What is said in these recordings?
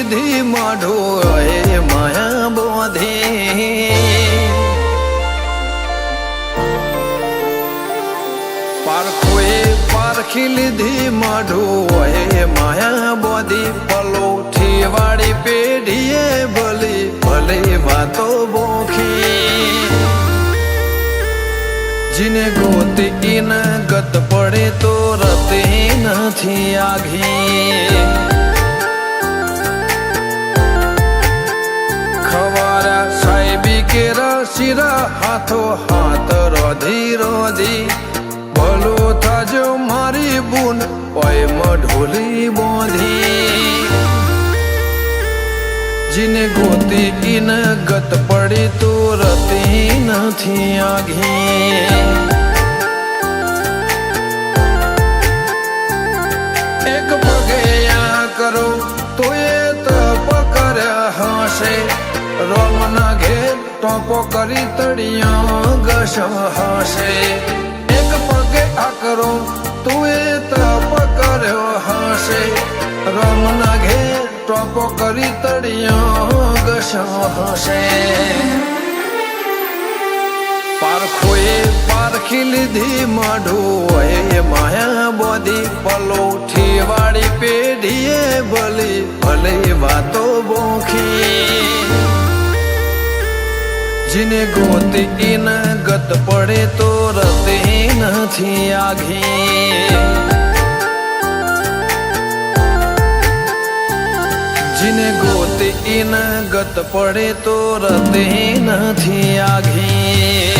પારખી માઢો એ માયા બોધે. પારખોએ પારખી લીધી માઢો એ માયા બોધી. પલો વાળી પેઢીએ ભલી, ભલે વાતો બોખી. જીને ગોતી ઈન ગત પડે તો રતે નથી આઘી સાહેબી શિર હાથો હાથ રોધી રોધી ભલો થાજો મારી બુન, ઓય મઢોલી બોધી. જીને ગોતી ઇન ગત પડી તો રતી નથી આઘી કરો, તો એ તપ કર્યા હશે. રોમના ઘેર ટોપો કરી તળિયા ઘસ હશે. એક પગે આકરો કરો તો એ તપ કર્યો હશે. રોમના ઘેર ટોપો કરી તળિયા ઘસ હશે. પારખોએ પારખી લીધી માઢું માયા બોધી પલોઠી વાળી પેઢીએ ભલી ભલે વાતો બોખી. જીને ગોતી ઈન, ગત પડે તો રતે નથી આઘી જીને ગોતી ઈન, ગત પડે તો રતે નથી આઘી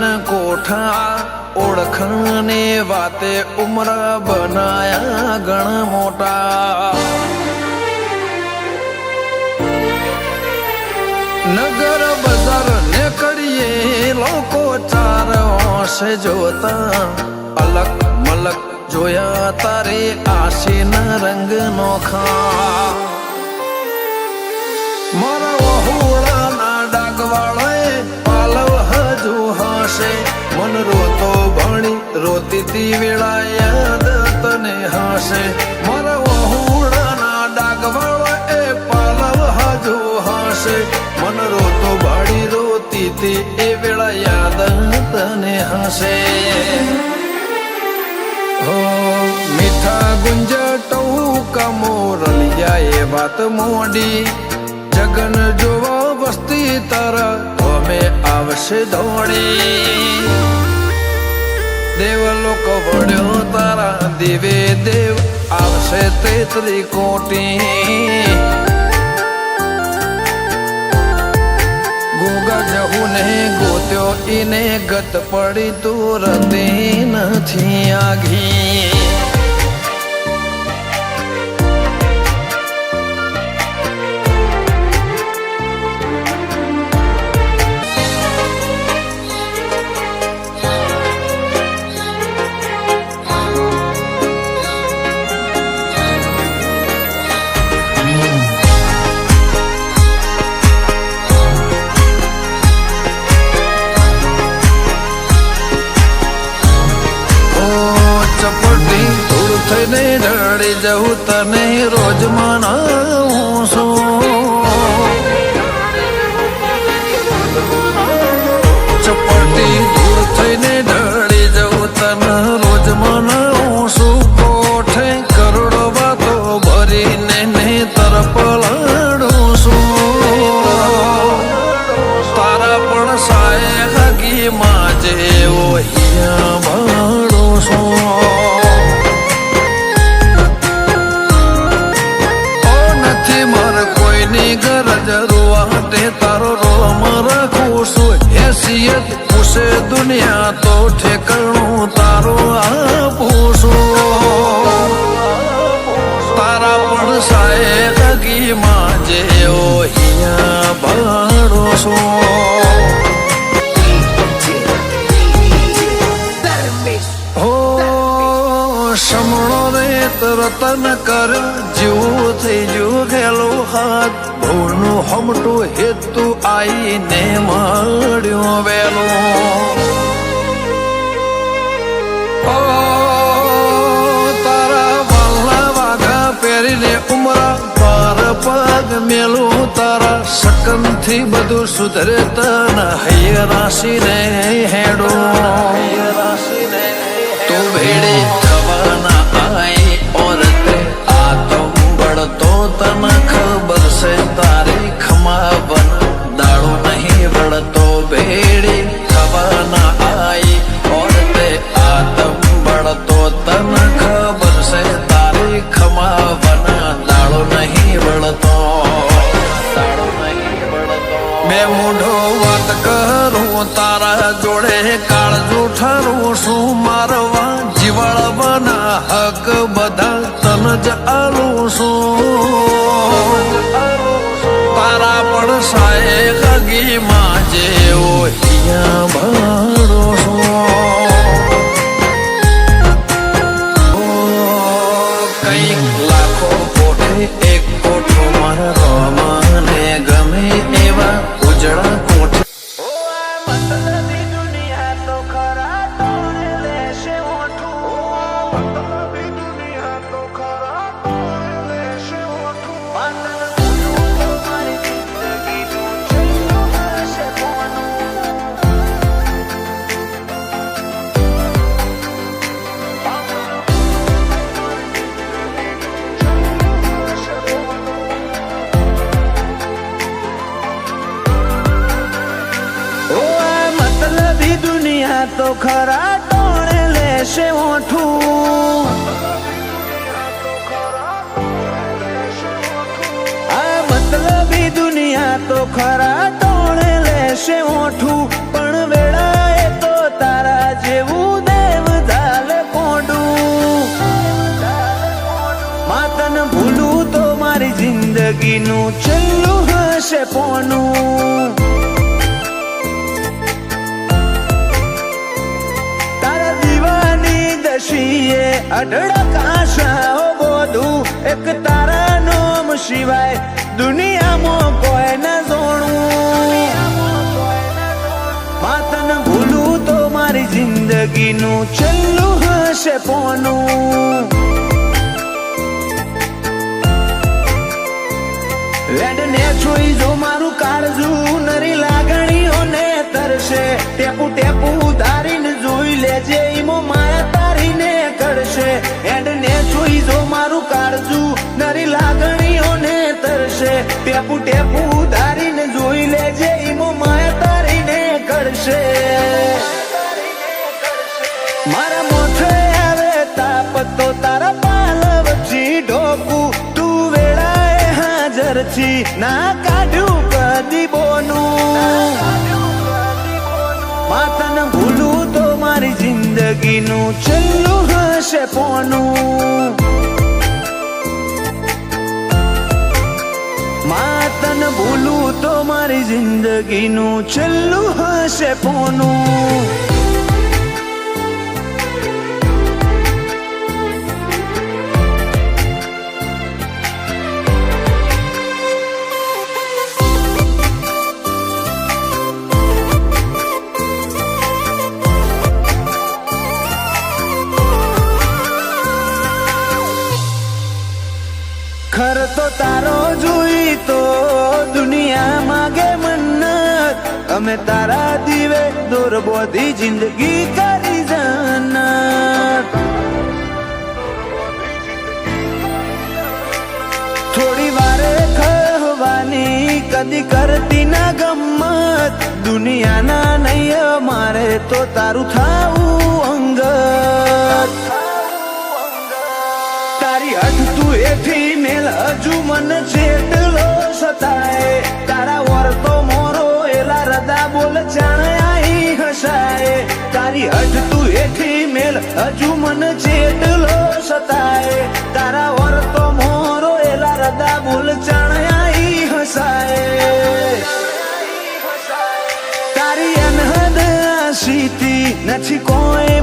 બાજરી ના કોઠા ઓળખને વાતે ઉમર બનાયા ગણ મોટા. નગર બજાર ને કરીએ લોકો ચાર હોશે જોતા. અલગ મલક જોયા તારે આશીના રંગ નોખા હશે. મન રોતો ભણી રોતી તી વેળા યાદ તને હશે. મારા વહુડાના ડાગવાળાએ પાલવ હજુ હશે. મન રોતો ભણી રોતી તી એ વેળા યાદ તને હશે. હો, મીઠા ગુંજ ટહુકા મોરલિયા એ વાત મોડી. જગન જોવા વસ્તી તારા અમે આવશે દોડી. દેવ લોકો વળ્યો તારા દેવે દેવ, આવશે તેતરી કોટી. ગોગા જહુ ને ગોત્યો ઈને ગત પડી તું રતે નથી આઘી જવું તને રોજ મનાવું સાયદગીમાં જેઓ અહીંયા ભણો છો સમણો રે તરતન કર જેવું થઈ જુ ગેલો હાથ ભૂલનું હમટું હેતુ આઈને મળ્યો વે તારા શકનથી બધું સુધરે તન હૈય રાશિને હેડો. તો તારા પણ સાએ લગી માં જેવો હિયા ભાડો કંઈક ખરા ટોણે લેશે ઓઠું? આ મતલબી દુનિયા તો ખરા ટોણે લેશે ઓઠું? પણ વેળાએ તો તારા જેવું દેવ ધાલ કોડું. માતન ભૂલું તો મારી જિંદગીનું છેલ્લું હશે પોનું. દશીએ અઢળક આશાઓ એક તારા નોમ સિવાય દુનિયામાં કોઈ ન જોણું. માતન ભૂલું તો મારી જિંદગીનું છેલ્લું હશે પોનું. વેડને જોઈ જો મારું કાળજું નરી લાગણીઓને તરશે. ટેપુ ટેપુ ધારીને જોઈ લેજે ઈમો તારીને કરશે ને જોઈ જો મારું કાળજું નરી લાગણીઓને તરશે. ટેપુ ટેપુ ધારીને જોઈ લેજે, ઈમો માયા તારીને કરશે. મારા મોઠે આવે તાપ તો તારા પાલવથી ઢોકું. તું વેળાએ હાજર છી. ના જિંદગીનું છેલ્લું હશે પોનું. માતન ભૂલું તો મારી જિંદગીનું છેલ્લું હશે પોનું. ખર તો તારો જોઈ તો દુનિયા માગે મન્નત. અમે તારા દીવે દોર બોધી જિંદગી કરી જન્નત. થોડી વારે ખવાની કદી કરતી ના ગમત દુનિયાના નહીં અમારે તો તારું થાવું અંગત. મેલ હજુ મન જેટલો સતાય. તારા વર તો મોરો, એલા રદા બોલ જાણે આઈ હસાય. તારી અઠ તું એથી મેલ હજુ મન જેટલો સતાય. તારા વર તો મોરો, એલા રદા બોલ જાણે આઈ હસાય. તારી અનહદ આશીતી નથી કોઈ